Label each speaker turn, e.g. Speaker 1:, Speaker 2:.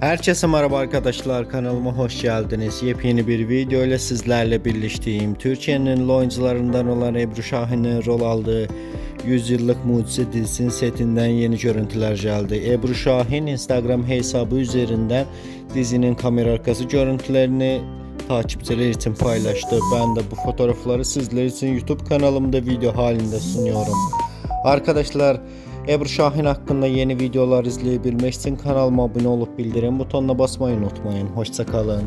Speaker 1: Herkese merhaba arkadaşlar kanalıma hoş geldiniz. Yepyeni bir video ile sizlerle birleştiğim Türkiye'nin oyuncularından olan Ebru Şahin'in rol aldığı 100 yıllık mucize dizisinin setinden yeni görüntüler geldi. Ebru Şahin Instagram hesabı üzerinden dizinin kamera arkası görüntülerini takipçiler için paylaştı. Ben de bu fotoğrafları sizler için YouTube kanalımda video halinde sunuyorum. Arkadaşlar Ebru Şahin hakkında yeni videolar izleyebilmek için kanalıma abone olup bildirim butonuna basmayı unutmayın. Hoşçakalın.